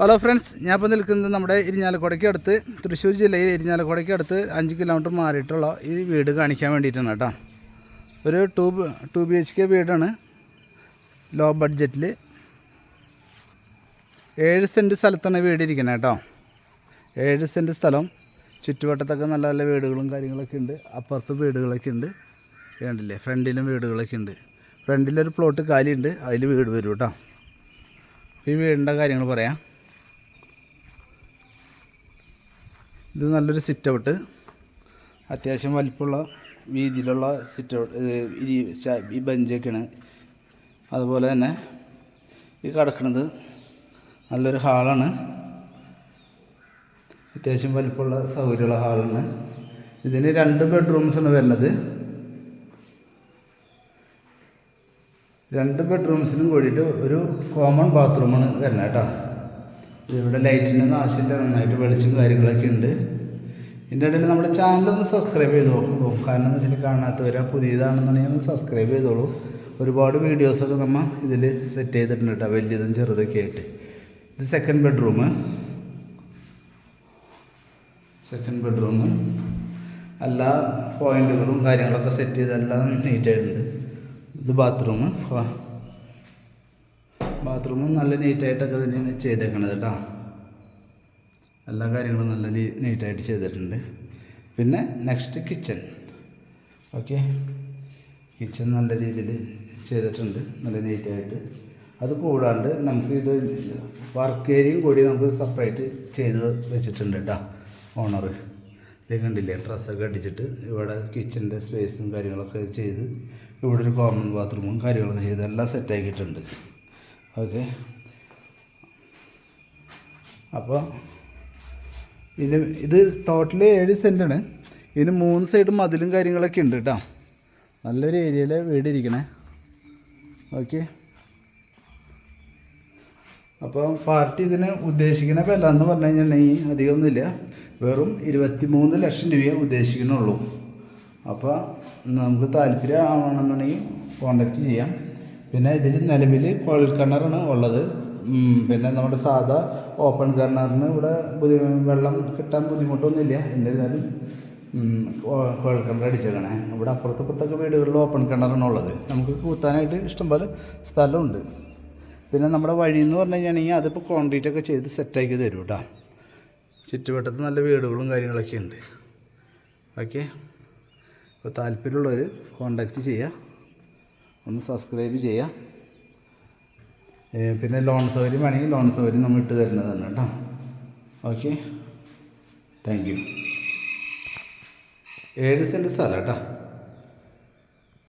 Hello friends ഞാൻ ഇപ്പോൾ നിൽക്കുന്നത് നമ്മുടെ ഇരിഞ്ഞാലക്കുടയ്ക്ക് അടുത്ത് തൃശ്ശൂർ ജില്ലയിൽ ഇരിഞ്ഞാലക്കുടയ്ക്ക് അടുത്ത് അഞ്ച് കിലോമീറ്റർ മാറിയിട്ടുള്ള ഈ വീട് കാണിക്കാൻ വേണ്ടിയിട്ടാണ് കേട്ടോ. ഒരു two two B H K വീടാണ്. ലോ ബഡ്ജറ്റിൽ ഏഴ് സെന്റ് സ്ഥലത്താണ് വീട് ഇരിക്കുന്നത് കേട്ടോ. ഏഴ് സെന്റ് സ്ഥലം. ചുറ്റുവട്ടത്തൊക്കെ നല്ല നല്ല വീടുകളും കാര്യങ്ങളൊക്കെ ഉണ്ട്. അപ്പുറത്ത് വീടുകളൊക്കെ ഉണ്ട്. കണ്ടില്ലേ? ഫ്രണ്ടിലും വീടുകളൊക്കെ ഉണ്ട്. ഫ്രണ്ടിലൊരു പ്ലോട്ട് കാലിയുണ്ട്. അതിൽ വീട് വരും കേട്ടോ. ഈ വീടിന്റെ കാര്യങ്ങൾ പറയാം. ഇത് നല്ലൊരു സിറ്റ് ഔട്ട് അത്യാവശ്യം വലിപ്പമുള്ള വീതിയിലുള്ള സിറ്റ് ഔട്ട് ഈ ബെഞ്ചൊക്കെയാണ്. അതുപോലെ തന്നെ ഈ കിടക്കുന്നത് നല്ലൊരു ഹാളാണ്. അത്യാവശ്യം വലിപ്പമുള്ള സൗകര്യമുള്ള ഹാളാണ്. ഇതിന് രണ്ട് ബെഡ്റൂംസാണ് വരുന്നത്. രണ്ട് ബെഡ്റൂംസിനും കൂടിയിട്ട് ഒരു കോമൺ ബാത്റൂമാണ് വരുന്നത് കേട്ടോ. ഇവിടെ ലൈറ്റിനൊന്നും ആവശ്യമില്ല നന്നായിട്ട് വെളിച്ചം കാര്യങ്ങളൊക്കെ ഉണ്ട്. ഇതിന്റെ ഇടയിൽ നമ്മുടെ ചാനലൊന്ന് സബ്സ്ക്രൈബ് ചെയ്തോളൂ കാരണം എന്ന് വെച്ചാൽ കാണാത്തവരാ പുതിയതാണെന്നുണ്ടെങ്കിൽ ഒന്ന് സബ്സ്ക്രൈബ് ചെയ്തോളൂ. ഒരുപാട് വീഡിയോസൊക്കെ നമ്മൾ ഇതിൽ സെറ്റ് ചെയ്തിട്ടുണ്ട് കേട്ടോ വലിയതും ചെറുതൊക്കെ ആയിട്ട്. ഇത് സെക്കൻഡ് ബെഡ്റൂം സെക്കൻഡ് ബെഡ്റൂം എല്ലാ പോയിന്റുകളും കാര്യങ്ങളൊക്കെ സെറ്റ് ചെയ്ത് എല്ലാം നീറ്റായിട്ടുണ്ട് ഇത് ബാത്റൂം ബാത്റൂമും നല്ല നീറ്റായിട്ടൊക്കെ തന്നെയാണ് ചെയ്തേക്കണത് കേട്ടോ. എല്ലാ കാര്യങ്ങളും നല്ല നീറ്റായിട്ട് ചെയ്തിട്ടുണ്ട്. പിന്നെ നെക്സ്റ്റ് കിച്ചൺ ഓക്കെ കിച്ചൺ നല്ല രീതിയിൽ ചെയ്തിട്ടുണ്ട്. നല്ല നീറ്റായിട്ട്. അത് കൂടാണ്ട് നമുക്ക് ഇത് വർക്ക് ഏരിയയും കൂടി നമുക്ക് സെപ്പറേറ്റ് ചെയ്ത് വെച്ചിട്ടുണ്ട് കേട്ടോ. ഓണർ ഇത് കണ്ടില്ലേ? ഡ്രസ്സൊക്കെ അടിച്ചിട്ട് ഇവിടെ കിച്ചന്റെ സ്പേസും കാര്യങ്ങളൊക്കെ ചെയ്ത് ഇവിടെ ഒരു കോമൺ ബാത്റൂമും കാര്യങ്ങളൊക്കെ ചെയ്ത് എല്ലാം സെറ്റാക്കിയിട്ടുണ്ട് ഓക്കെ. അപ്പോൾ ഇതിന് ഇത് ടോട്ടൽ ഏഴ് സെന്റാണ് ഇതിന് മൂന്ന് സൈഡും മതിലും കാര്യങ്ങളൊക്കെ ഉണ്ട് കേട്ടോ. നല്ലൊരു ഏരിയയിലെ വീട് ഇരിക്കണേ ഓക്കെ. അപ്പോൾ പാർട്ടി ഇതിന് ഉദ്ദേശിക്കുന്ന വില എന്ന് പറഞ്ഞു കഴിഞ്ഞിട്ടുണ്ടെങ്കിൽ അധികമൊന്നുമില്ല. വെറും ഇരുപത്തി മൂന്ന് ലക്ഷം രൂപയെ ഉദ്ദേശിക്കുന്നുള്ളൂ. അപ്പോൾ നമുക്ക് താല്പര്യം ആവണമെന്നുണ്ടെങ്കിൽ കോണ്ടാക്ട് ചെയ്യാം. പിന്നെ ഇതിൽ നിലവിൽ കുഴൽ കിണറാണ് ഉള്ളത്. പിന്നെ നമ്മുടെ സാധാ ഓപ്പൺ കിണറിന് ഇവിടെ ബുദ്ധി വെള്ളം കിട്ടാൻ ബുദ്ധിമുട്ടൊന്നുമില്ല. എന്നിരുന്നാലും കുഴൽ കിണർ അടിച്ചേക്കണേ. ഇവിടെ അപ്പുറത്ത് ഇപ്പുറത്തൊക്കെ വീടുകളിൽ ഓപ്പൺ കിണറാണ് ഉള്ളത്. നമുക്ക് കൂത്താനായിട്ട് ഇഷ്ടംപോലെ സ്ഥലമുണ്ട്. പിന്നെ നമ്മുടെ വഴി എന്ന് പറഞ്ഞു കഴിഞ്ഞാണെങ്കിൽ അതിപ്പോൾ കോൺക്രീറ്റ് ഒക്കെ ചെയ്ത് സെറ്റാക്കി തരും കേട്ടോ ചുറ്റുവട്ടത്ത് നല്ല വീടുകളും കാര്യങ്ങളൊക്കെ ഉണ്ട്. ഓക്കെ അപ്പോൾ താല്പര്യമുള്ളവർ കോണ്ടാക്റ്റ് ചെയ്യുക ഒന്ന് സബ്സ്ക്രൈബ് ചെയ്യാം. പിന്നെ ലോൺ സൗകര്യം വേണമെങ്കിൽ ലോൺ സൗകര്യം നമ്മൾ ഇട്ട് തരുന്നതാണ് കേട്ടോ. ഓക്കെ താങ്ക് യു ഏഴ് സെന്റ് സ്ഥലം കേട്ടോ.